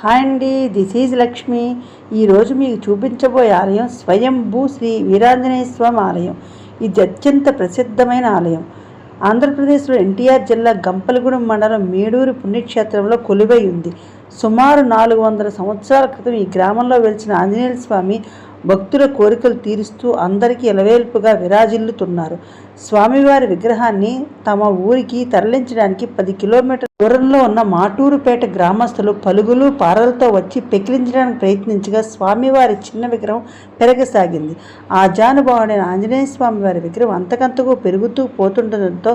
Hi అండి this is Lakshmi. ఈరోజు మీకు చూపించబోయే ఆలయం స్వయంభూ శ్రీ వీరాంజనేయ స్వామి ఆలయం. ఇది అత్యంత ప్రసిద్ధమైన ఆలయం. ఆంధ్రప్రదేశ్లో ఎన్టీఆర్ జిల్లా గంపలగూడెం మండలం మేడూరు పుణ్యక్షేత్రంలో కొలువై ఉంది. సుమారు నాలుగు వందల సంవత్సరాల క్రితం ఈ గ్రామంలో వెలిచిన ఆంజనేయ స్వామి భక్తుల కోరికలు తీరుస్తూ అందరికీ ఎలవేల్పుగా విరాజిల్లుతున్నారు. స్వామివారి విగ్రహాన్ని తమ ఊరికి తరలించడానికి పది కిలోమీటర్ దూరంలో ఉన్న మాటూరుపేట గ్రామస్తులు పలుగులు పారలతో వచ్చి పెకిలించడానికి ప్రయత్నించగా స్వామివారి చిన్న విగ్రహం పెరగసాగింది. ఆ జానుభావుడైన ఆంజనేయ స్వామి వారి విగ్రహం అంతకంతకు పెరుగుతూ పోతుండటంతో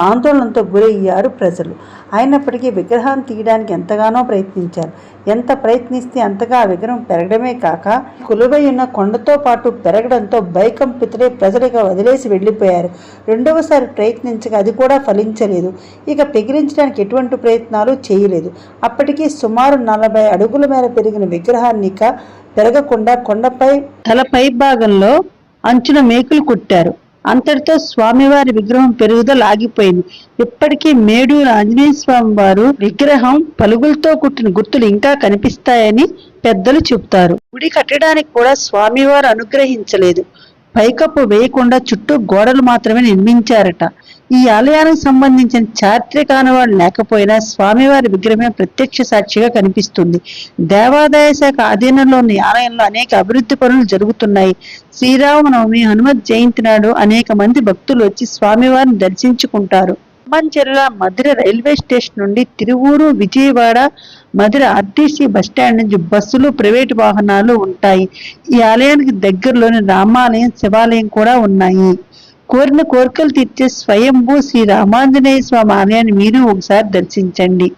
ఆందోళనతో గురయ్యారు ప్రజలు. అయినప్పటికీ విగ్రహాన్ని తీయడానికి ఎంతగానో ప్రయత్నించారు. ఎంత ప్రయత్నిస్తే అంతగా ఆ విగ్రహం పెరగడమే కాక కొలువై ఉన్న కొండతో పాటు పెరగడంతో బైకం భయకంపితులై ప్రజలుగా వదిలేసి వెళ్ళిపోయారు. రెండవసారి ప్రయత్నించగా అది కూడా ఫలించలేదు. ఇక పెగిలించడానికి ఎటువంటి ప్రయత్నాలు చేయలేదు. అప్పటికి సుమారు నలభై అడుగుల మేర పెరిగిన విగ్రహాన్ని పెరగకుండా కొండపై తల పై భాగంలో అంచున మేకులు కుట్టారు. అంతటితో స్వామివారి విగ్రహం పెరుగుదల ఆగిపోయింది. ఇప్పటికీ మేడూరు ఆంజనేయ స్వామి వారు విగ్రహం పలుగులతో కుట్టిన గుర్తులు ఇంకా కనిపిస్తాయని పెద్దలు చెబుతారు. గుడి కట్టడానికి కూడా స్వామివారు అనుగ్రహించలేదు. పైకప్పు వేయకుండా చుట్టూ గోడలు మాత్రమే నిర్మించారట. ఈ ఆలయానికి సంబంధించిన చారిత్రక ఆనవాడు లేకపోయినా స్వామివారి విగ్రహమే ప్రత్యక్ష సాక్షిగా కనిపిస్తుంది. దేవాదాయ శాఖ ఆధీనంలోని ఆలయంలో అనేక అభివృద్ధి పనులు జరుగుతున్నాయి. శ్రీరామనవమి హనుమత్ జయంతి నాడు అనేక మంది భక్తులు వచ్చి స్వామివారిని దర్శించుకుంటారు. మంచిర్ల మధుర రైల్వే స్టేషన్ నుండి Tiruvuru Vijayawada Madhura RTC bus stand నుంచి బస్సులు ప్రైవేటు వాహనాలు ఉంటాయి. ఈ ఆలయానికి దగ్గరలోని రామాలయం శివాలయం కూడా ఉన్నాయి. కోరిన కోరికలు తీర్చే స్వయంభూ శ్రీ రామాంజనేయ స్వామి ఆలయాన్ని మీరు ఒకసారి దర్శించండి.